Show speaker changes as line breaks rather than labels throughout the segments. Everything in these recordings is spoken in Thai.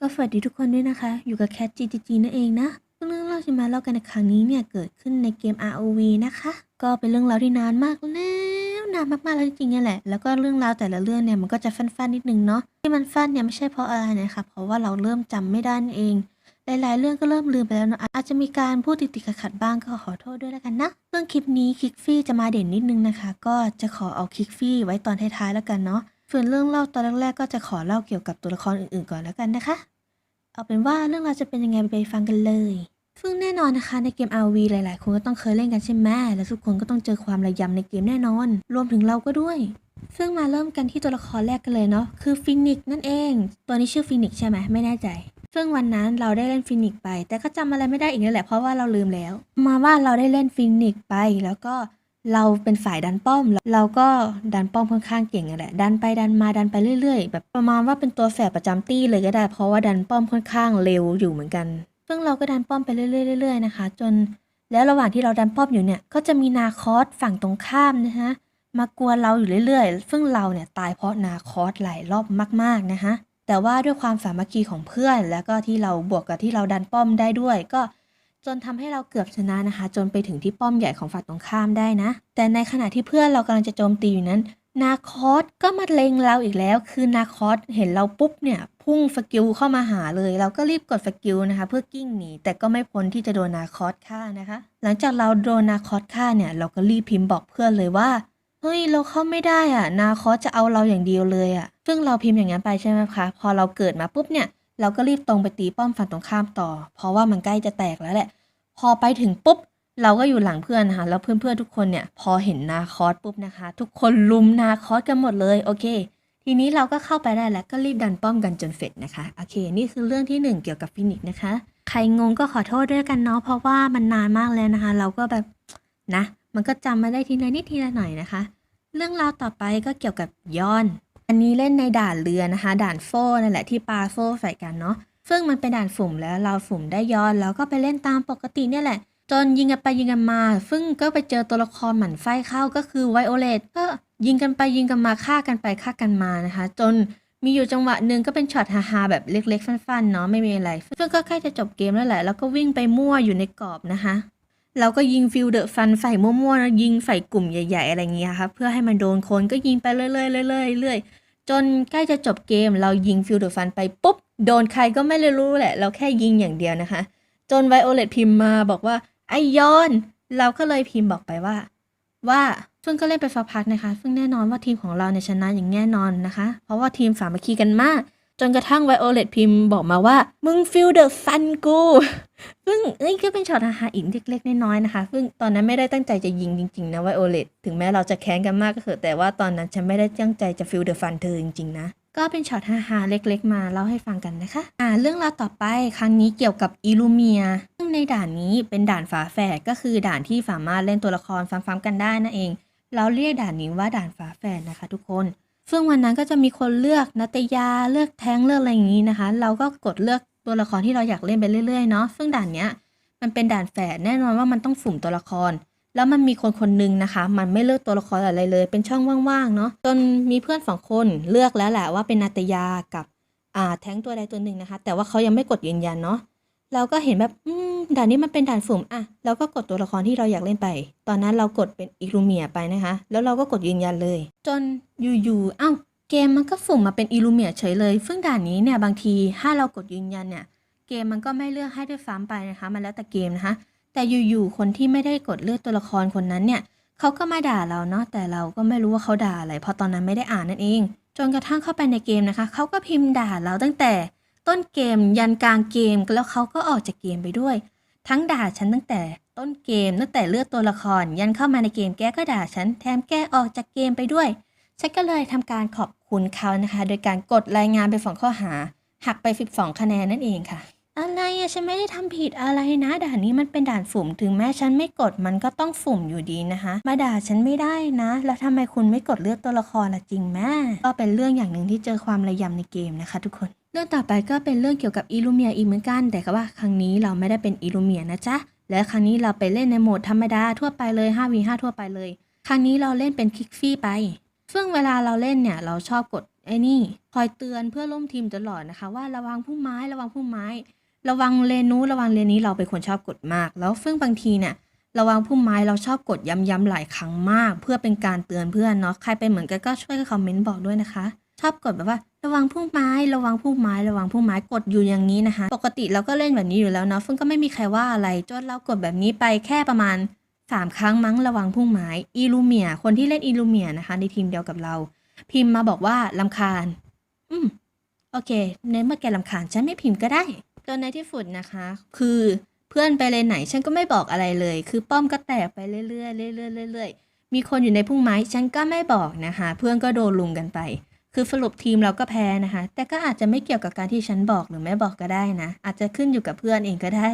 ก็สวัสดีทุกคนด้วยนะคะ อยู่กับแคท GGG นั่นเองนะ เรื่องเล่าที่มาเล่ากันในครั้งนี้เนี่ยเกิดขึ้นในเกม ROV นะคะ ก็เป็นเรื่องราวที่นานมากแล้วนานมากๆแล้วจริงๆนี่แหละ แล้วก็เรื่องราวแต่ละเรื่องเนี่ยมันก็จะฟันๆนิดนึงเนาะ ที่มันฟันเนี่ยไม่ใช่เพราะอะไรนะคะ เพราะว่าเราเริ่มจำไม่ได้นั่นเอง หลาย ๆ เรื่องก็เริ่มลืมไปแล้วเนอะอาจจะมีการพูดติดๆขัดๆบ้างก็ขอโทษด้วยแล้วกันนะ เรื่องคลิปนี้คิกฟี่จะมาเด่นนิดนึงนะคะ ก็จะขอเอาคิกฟี่ไว้ตอนท้ายๆแล้วกันเนาะ ส่วนเรื่องเล่าตอนแรกๆก็จะขอเล่าเกี่ยวกับตัวละครอื่นๆก่อนแล้วกันนะคะ เอาเป็นว่าเรื่องราวจะเป็นยังไงไปฟังกันเลย ซึ่งแน่นอนนะคะในเกม RV หลายๆ คนก็ต้องเคยเล่นกันใช่ไหมและทุกคนก็ต้องเจอความระยำในเกมแน่นอน รวมถึงเราก็ด้วย ซึ่งมาเริ่มกันที่ตัวละครแรกกันเลยเนาะคือฟินิกซ์นั่นเอง ตัวนี้ชื่อฟินิกซ์ใช่ไหมไม่แน่ใจซึ่งวันนั้นเราได้เล่นฟินิกซ์ไป แต่ก็จำอะไรไม่ได้อีกนั่นแหละเพราะว่าเราลืมแล้ว มาว่าเราได้เล่นฟินิกซ์ไปแล้วก็ เราเป็นฝ่ายดันป้อม เราก็ดันป้อมค่อนข้างเก่งนั่นแหละ ดันไปดันมาดันไปเรื่อยๆ แบบประมาณว่าเป็นตัวแสบประจำตี้เลยก็ได้ เพราะว่าดันป้อมค่อนข้างเร็วอยู่เหมือนกัน ซึ่งเราก็ดันป้อมไปเรื่อยๆๆนะคะ จนแล้วระหว่างที่เราดันป้อมอยู่เนี่ย ก็จะมีนาคอสฝั่งตรงข้ามนะคะมากวนเราอยู่เรื่อยๆ ซึ่งเราเนี่ยตายเพราะนาคอสหลายรอบมากๆนะคะแต่ว่าด้วยความสามัคคีของเพื่อน แล้วก็ที่เราบวกกับที่เราดันป้อมได้ด้วย ก็ จนทำให้เราเกือบชนะนะคะ จนไปถึงที่ป้อมใหญ่ของฝั่งตรงข้ามได้นะ แต่ในขณะที่เพื่อนเรากำลังจะโจมตีอยู่นั้น นาคอสก็มาเล็งเราอีกแล้ว คือนาคอสเห็นเราปุ๊บเนี่ยพุ่งสกิลเข้ามาหาเลย เราก็รีบกดสกิลนะคะ เพื่อกิ้งหนีแต่ก็ไม่พ้นที่จะโดนนาคอสฆ่านะคะ หลังจากเราโดนนาคอสฆ่าเนี่ย เราก็รีบพิมพ์บอกเพื่อนเลยว่าเฮ้ยเราเข้าไม่ได้อะ นาคอสจะเอาเราอย่างเดียวเลยอะซึ่งเราพิมพ์อย่างนั้นไปใช่ไหมคะพอเราเกิดมาปุ๊บเนี่ยเราก็รีบตรงไปตีป้อมฝั่งตรงข้ามต่อ เพราะว่ามันใกล้จะแตกแล้วแหละ พอไปถึงปุ๊บ เราก็อยู่หลังเพื่อนนะคะ แล้วเพื่อนๆทุกคนเนี่ย พอเห็นนาคอสปุ๊บนะคะ ทุกคนลุมนาคอสกันหมดเลย โอเค ทีนี้เราก็เข้าไปได้แล้วก็รีบดันป้อมกันจนเสร็จนะคะ โอเค นี่คือเรื่องที่หนึ่งเกี่ยวกับฟินิกส์นะคะ ใครงงก็ขอโทษด้วยกันเนาะ เพราะว่ามันนานมากแล้วนะคะ เราก็แบบนะ มันก็จำมาได้ทีละนิดทีละหน่อยนะคะ เรื่องราวต่อไปก็เกี่ยวกับย้อน อันนี้เล่นในด่านเรือนะคะ ด่านโฟนั่นแหละที่ปาโฟใส่กันเนาะ ซึ่งมันเป็นด่านฝุ่มแล้วเราฝุ่มได้ย้อนแล้วก็ไปเล่นตามปกติเนี่ยแหละ จนยิงกันไปยิงกันมา ซึ่งก็ไปเจอตัวละครหมันไฟเข้าก็คือไวโอเลตก็ยิงกันไปยิงกันมาฆ่ากันไปฆ่ากันมานะคะ จนมีอยู่จังหวะหนึ่งก็เป็นช็อตฮาๆแบบเล็กๆ ฟันๆเนาะไม่มีอะไร ซึ่งก็ใกล้จะจบเกมแล้วแหละ แล้วก็วิ่งไปมั่วอยู่ในกรอบนะคะเราก็ยิงฟิลเดอะฟันใส่มั่วๆนะยิงใส่กลุ่มใหญ่ ๆ อะไรเงี้ยครับเพื่อให้มันโดนคนก็ยิงไปเรื่อยๆเรื่อยๆเรื่อยๆจนใกล้จะจบเกม เรายิงฟิลเดอะฟันไปปุ๊บ โดนใครก็ไม่รู้แหละ เราแค่ยิงอย่างเดียวนะคะ จนไวโอเลตพิมพ์มาบอกว่า ไอยอน เราก็เลยพิมพ์บอกไปว่า ว่าซึ่งก็เล่นไปสักพักนะคะ ซึ่งแน่นอนว่าทีมของเราเนี่ยชนะอย่างแน่นอนนะคะ เพราะว่าทีมสามัคคีกันมาก จนกระทั่งไวโอเลตพิมพ์บอกมาว่า มึงฟิลเดอะฟันกูซึ่งเอ้ยก็เป็นช็อตฮาอีกเล็กๆน้อยๆนะคะ ซึ่งตอนนั้นไม่ได้ตั้งใจจะยิงจริงๆนะไวโอเลตถึงแม้เราจะแค้นกันมากก็เถอะแต่ว่าตอนนั้นฉันไม่ได้ตั้งใจจะฟิลเดอะฟันเธอจริงๆนะ ก็เป็นช็อตฮาๆเล็กๆ มาเล่าให้ฟังกันนะคะ อ่า เรื่องราวต่อไปครั้งนี้เกี่ยวกับอิลูเมีย ซึ่งในด่านนี้เป็นด่านฝาแฝดก็คือด่านที่สามารถเล่นตัวละครซ้ำๆกันได้นั่นเอง เราเรียกด่านนี้ว่าด่านฝาแฝดนะคะทุกคน ซึ่งวันนั้นก็จะมีคนเลือกนัตยาเลือกแท้งเลือกอะไรอย่างนี้นะคะ เราก็กดเลือกตัวละครที่เราอยากเล่นไปเรื่อยๆเนาะ ซึ่งด่านเนี้ยมันเป็นด่านแฝดแน่นอนว่ามันต้องสุ่มตัวละคร แล้วมันมีคนคนหนึ่งนะคะ มันไม่เลือกตัวละครอะไรเลย เป็นช่องว่างๆเนาะจนมีเพื่อนสองคนเลือกแล้วแหละว่าเป็นนาตยากับอ่าแท้งตัวใดตัวหนึ่งนะคะ แต่ว่าเขายังไม่กดยืนยันเนาะเราก็เห็นแบบอืมด่านนี้มันเป็นด่านสุ่มอะเราก็กดตัวละครที่เราอยากเล่นไป ตอนนั้นเรากดเป็นอิลูเมียไปนะคะ แล้วเราก็กดยืนยันเลย จนอยู่ๆเอ้าเกมมันก็สุ่มมาเป็นอิลูเมียเฉยเลย ซึ่งด่านนี้เนี่ยบางทีถ้าเรากดยืนยันเนี่ยเกมมันก็ไม่เลือกให้ด้วยซ้ำไปนะคะ มันแล้วแต่เกมนะคะ แต่อยู่ๆคนที่ไม่ได้กดเลือกตัวละครคนนั้นเนี่ยเขาก็มาด่าเราเนาะแต่เราก็ไม่รู้ว่าเขาด่าอะไรเพราะตอนนั้นไม่ได้อ่านนั่นเอง จนกระทั่งเข้าไปในเกมนะคะเขาก็พิมพ์ด่าเราตั้งแต่ต้นเกมยันกลางเกมแล้วเขาก็ออกจากเกมไปด้วย ทั้งด่าฉันตั้งแต่ต้นเกมตั้งแต่เลือกตัวละคร ยันเข้ามาในเกมแกก็ด่าฉันแถมแกออกจากเกมไปด้วยฉันก็เลยทำการขอบคุณเขานะคะ โดยการกดรายงานไปสองข้อหาหักไป 12 คะแนนนั่นเองค่ะ อะไรอะฉันไม่ได้ทำผิดอะไรนะ ด่านนี้มันเป็นด่านฝุ่มถึงแม้ฉันไม่กดมันก็ต้องฝุ่มอยู่ดีนะคะ มาด่าฉันไม่ได้นะ แล้วทำไมคุณไม่กดเลือกตัวละครล่ะจริงแม่ก็เป็นเรื่องอย่างหนึ่งที่เจอความระยำในเกมนะคะ ทุกคน เรื่องต่อไปก็เป็นเรื่องเกี่ยวกับอิลูเมียอีกเหมือนกัน แต่ก็ว่าครั้งนี้เราไม่ได้เป็นอิลูเมียนะจ๊ะและครั้งนี้เราไปเล่นในโหมดธรรมดาทั่วไปเลย 5v5 ทั่วไปเลย ครั้งนี้เราเล่นเป็นคิกฟี่ไป ซึ่งเวลาเราเล่นเนี่ยเราชอบกดไอ้นี่ คอยเตือนเพื่อนร่วมทีมตลอดนะคะ ว่าระวังพุ่มไม้ระวังพุ่มไม้ ระวังเลนนู้ระวังเลนนี้เราเป็นคนชอบกดมาก แล้วซึ่งบางทีเนี่ยระวังพุ่มไม้เราชอบกดย้ำๆหลายครั้งมาก เพื่อเป็นการเตือนเพื่อนเนาะใครเป็นเหมือนกันก็ช่วยคอมเมนต์บอกด้วยนะคะ ชอบกดแบบว่า ระวังพุ่มไม้ ระวังพุ่มไม้ ระวังพุ่มไม้กดอยู่อย่างนี้นะคะ ปกติเราก็เล่นแบบนี้อยู่แล้วเนาะซึ่งก็ไม่มีใครว่าอะไรจนเรากดแบบนี้ไปแค่ประมาณ 3 ครั้งมั้งระวังพุ่มไม้อีลูเมียคนที่เล่นอีลูเมียนะคะ ในทีมเดียวกับเรา พิมพ์มาบอกว่าลำคาญ อืมโอเคในเมื่อแกลำคาญฉันไม่พิมพ์ก็ได้ จนในที่สุดนะคะ คือเพื่อนไปเลยไหน ฉันก็ไม่บอกอะไรเลย คือป้อมก็แตกไปเรื่อยๆเรื่อยๆเรื่อยๆมีคนอยู่ในพุ่มไม้ ฉันก็ไม่บอกนะคะ เพื่อนก็โดนลุมกันไป คือสรุปทีมเราก็แพ้นะคะ แต่ก็อาจจะไม่เกี่ยวกับการที่ฉันบอกหรือไม่บอกก็ได้นะ อาจจะขึ้นอยู่กับเพื่อนเองก็ได้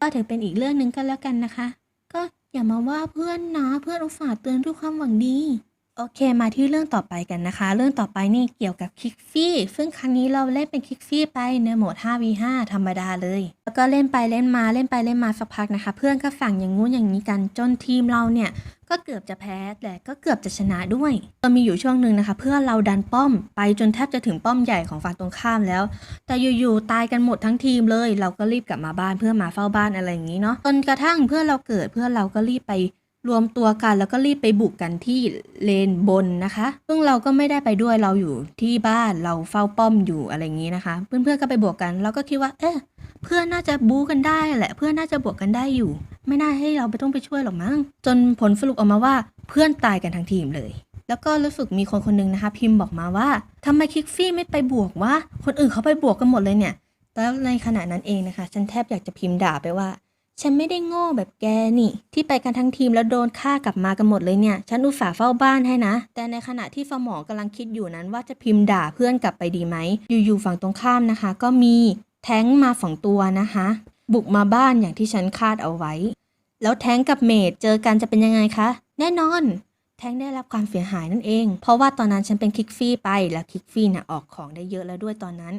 ก็ถือเป็นอีกเรื่องหนึ่งก็แล้วกันนะคะ ก็อย่ามาว่าเพื่อนนะ เพื่อนอุตส่าห์เตือนด้วยความหวังดี โอเคมาที่เรื่องต่อไปกันนะคะ เรื่องต่อไปนี่เกี่ยวกับคิกฟี่ซึ่งครั้งนี้เราเล่นเป็นคิกฟี่ไปในโหมด 5v5 ธรรมดาเลย แล้วก็เล่นไปเล่นมาเล่นไปเล่นมาสักพักนะคะ เพื่อนก็สั่งอย่างงู้นอย่างนี้กันจนทีมเราเนี่ย ก็เกือบจะแพ้แต่ก็เกือบจะชนะด้วยก็มีอยู่ช่วงหนึ่งนะคะ เพื่อนเราดันป้อมไปจนแทบจะถึงป้อมใหญ่ของฝั่งตรงข้ามแล้ว แต่อยู่ๆตายกันหมดทั้งทีมเลย เราก็รีบกลับมาบ้านเพื่อมาเฝ้าบ้านอะไรอย่างนี้เนาะจนกระทั่งเพื่อนเราเกิดเพื่อนเราก็รีบไป รวมตัวกันแล้วก็รีบไปบุกกันที่เลนบนนะคะ ซึ่งเราก็ไม่ได้ไปด้วยเราอยู่ที่บ้านเราเฝ้าป้อมอยู่อะไรอย่างนี้นะคะ เพื่อนๆก็ไปบวกกันเราก็คิดว่า เอ๊ะเพื่อนน่าจะบู๊กันได้แหละ เพื่อนน่าจะบวกกันได้อยู่ ไม่น่าให้เราไปต้องไปช่วยหรอกมั้งจนผลสรุปออกมาว่าเพื่อนตายกันทั้งทีมเลย แล้วก็รู้สึกมีคนคนหนึงนะคะ พิมพ์บอกมาว่าทำไมคิกฟี่ไม่ไปบวกวะคนอื่นเขาไปบวกกันหมดเลยเนี่ยแล้วในขณะนั้นเองนะคะ ฉันแทบอยากจะพิมพ์ด่าไปว่า ฉันไม่ได้โง่แบบแกนี่ ที่ไปกันทั้งทีมแล้วโดนฆ่ากลับมากันหมดเลยเนี่ย ฉันอุตส่าห์เฝ้าบ้านให้นะ แต่ในขณะที่สมองกำลังคิดอยู่นั้นว่าจะพิมพ์ด่าเพื่อนกลับไปดีไหม อยู่ๆฝั่งตรงข้ามนะคะ ก็มีแท้งมาสองตัวนะคะ บุกมาบ้านอย่างที่ฉันคาดเอาไว้ แล้วแท้งกับเมดเจอกันจะเป็นยังไงคะ แน่นอน แท้งได้รับความเสียหายนั่นเอง เพราะว่าตอนนั้นฉันเป็นคิกฟี่ไปแล้วคิกฟี่น่ะออกของได้เยอะแล้วด้วยตอนนั้น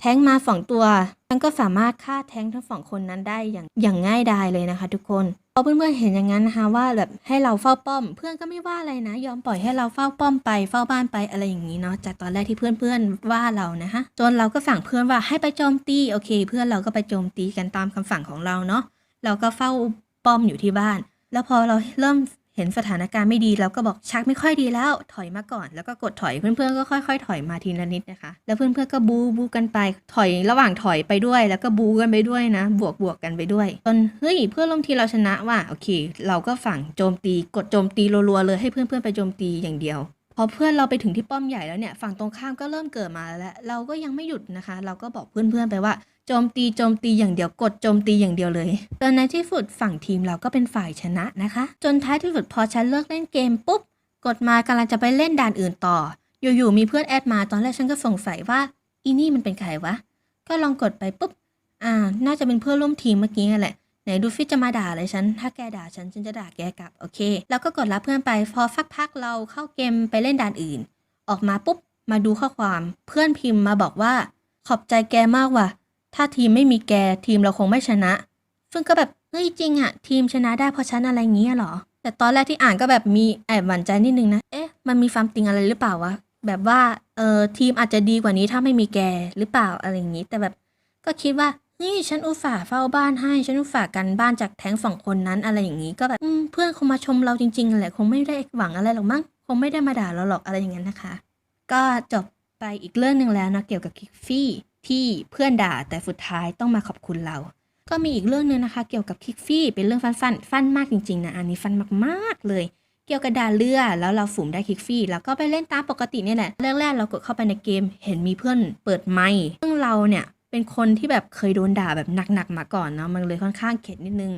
แท้งมาสองตัวฉันก็สามารถฆ่าแท้งทั้งสองคนนั้นได้อย่างอย่างง่ายดายเลยนะคะ ทุกคนพอเพื่อนๆเห็นอย่างนั้นนะคะว่าแบบให้เราเฝ้าป้อม เพื่อนก็ไม่ว่าอะไรนะ ยอมปล่อยให้เราเฝ้าป้อมไปเฝ้าบ้านไปอะไรอย่างนี้เนาะจากตอนแรกที่เพื่อนๆว่าเรานะคะจนเราก็สั่งเพื่อนว่าให้ไปโจมตีโอเค เพื่อนเราก็ไปโจมตีกันตามคำสั่งของเราเนาะเราก็เฝ้าป้อมอยู่ที่บ้าน แล้วพอเราเริ่ม เห็นสถานการณ์ไม่ดีเราก็บอกชักไม่ค่อยดีแล้ว ถอยมาก่อน แล้วก็กดถอยเพื่อนๆก็ค่อยๆ ถอยมาทีละนิดนะคะ แล้วเพื่อนๆก็บูบูกันไป ถอยระหว่างถอยไปด้วย แล้วก็บูกันไปด้วยนะ บวกบวกกันไปด้วยจนเฮ้ยเพื่อนร่วมทีมเราชนะว่ะโอเค เราก็ฝั่งโจมตีกดโจมตีรัวๆเลยให้เพื่อนๆไปโจมตีอย่างเดียวพอเพื่อนเราไปถึงที่ป้อมใหญ่แล้วเนี่ยฝั่งตรงข้ามก็เริ่มเกิดมาแล้ว เราก็ยังไม่หยุดนะคะ เราก็บอกเพื่อนๆไปว่า โจมตีโจมตีอย่างเดียวกดโจมตีอย่างเดียวเลยจนในที่สุดฝั่งทีมเราก็เป็นฝ่ายชนะนะคะ จนท้ายที่สุดพอฉันเลิกเล่นเกมปุ๊บกดมากำลังจะไปเล่นด่านอื่นต่อ อยู่ๆมีเพื่อนแอดมาตอนแรกฉันก็สงสัยว่าอีนี่มันเป็นใครวะ ก็ลองกดไปปุ๊บ อ่า น่าจะเป็นเพื่อนร่วมทีมเมื่อกี้นั่นแหละ ไหนดูฟิจะมาด่าอะไรฉัน ถ้าแกด่าฉันฉันจะด่าแกกลับ โอเค แล้วก็กดรับเพื่อนไป พอสักพักเราเข้าเกมไปเล่นด่านอื่น ออกมาปุ๊บ มาดูข้อความ เพื่อนพิมพ์มาบอกว่า ขอบใจแกมากว่ะ ถ้าทีมไม่มีแกทีมเราคงไม่ชนะซึ่งก็แบบเฮ้ยจริงอะทีมชนะได้เพราะฉันอะไรเงี้ยหรอ แต่ตอนแรกที่อ่านก็แบบมีแอบหวั่นใจนิดนึงนะ เอ๊ะ มันมีความจริงอะไรหรือเปล่าวะ แบบว่า เออทีมอาจจะดีกว่านี้ถ้าไม่มีแกหรือเปล่าอะไรอย่างนี้ แต่แบบก็คิดว่าเฮ้ยฉันอุตส่าห์เฝ้าบ้านให้ ฉันอุตส่าห์กันบ้านจากแท้งสองคนนั้นอะไรอย่างนี้ก็แบบเพื่อนคงมาชมเราจริงๆแหละคงไม่ได้หวังอะไรหรอกมั้งคงไม่ได้มาด่าเราหรอกอะไรอย่างนั้นนะคะ ก็จบไปอีกเรื่องหนึ่งแล้วนะเกี่ยวกับคิกฟี่ ที่เพื่อนด่าแต่สุดท้ายต้องมาขอบคุณเรา ก็มีอีกเรื่องหนึงนะคะ เกี่ยวกับคิกฟี่เป็นเรื่องฟันฟันฟันมากจริงๆนะอันนี้ฟันมากๆเลย เกี่ยวกับด่าเรือแล้วเราฝุ่มได้คิกฟี่แล้วก็ไปเล่นตามปกติเนี่ยแหละเรื่องแรกเรากดเข้าไปในเกม เห็นมีเพื่อนเปิดไมค์ซึ่งเราเนี่ยเป็นคนที่แบบเคยโดนด่าแบบหนักๆมาก่อนเนาะมันเลยค่อนข้างเข็ดนิดนึง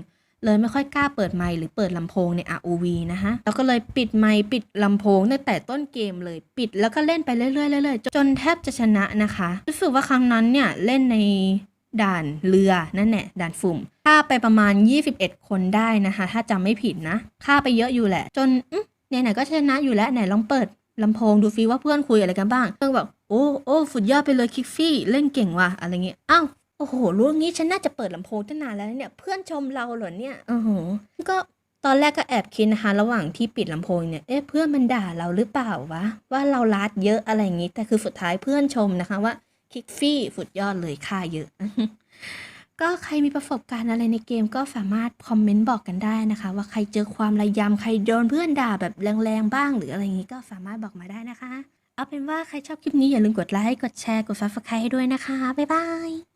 เลยไม่ค่อยกล้าเปิดไมค์หรือเปิดลำโพงใน ROV นะคะแล้วก็เลยปิดไมค์ปิดลำโพงตั้งแต่ต้นเกมเลยปิดแล้วก็เล่นไปเรื่อยๆเรื่อยๆจนแทบจะชนะนะคะ รู้สึกว่าครั้งนั้นเนี่ยเล่นในด่านเรือนั่นแหละด่านฝุ่มฆ่าไปประมาณ 21 คนได้นะคะ ถ้าจำไม่ผิดนะฆ่าไปเยอะอยู่แหละ จนไหนๆก็ชนะอยู่แล้วไหนลองเปิดลำโพงดูฟีว่าเพื่อนคุยอะไรกันบ้างเพื่อนแบบโอ้โอ้สุดยอดไปเลยคิกฟี่เล่นเก่งว่ะอะไรเงี้ยอ้าว โอ้โหรู้งี้ฉันน่าจะเปิดลำโพงตั้งนานแล้วนะเนี่ย เพื่อนชมเราเหรอเนี่ยอือหือก็ตอนแรกก็แอบคิดนะคะ ระหว่างที่ปิดลำโพงเนี่ย เอ๊ะเพื่อนมันด่าเราหรือเปล่าวะ ว่าเราลาดเยอะอะไรอย่างนี้ แต่คือสุดท้ายเพื่อนชมนะคะว่าคิกฟี่สุดยอดเลยค่าเยอะ ก็ใครมีประสบการณ์อะไรในเกมก็สามารถคอมเมนต์บอกกันได้นะคะ ว่าใครเจอความระยำใครโดนเพื่อนด่าแบบแรงๆบ้าง หรืออะไรอย่างนี้ก็สามารถบอกมาได้นะคะ เอาเป็นว่าใครชอบคลิปนี้อย่าลืมกดไลค์กดแชร์กด subscribe ให้ด้วยนะคะบ๊ายบาย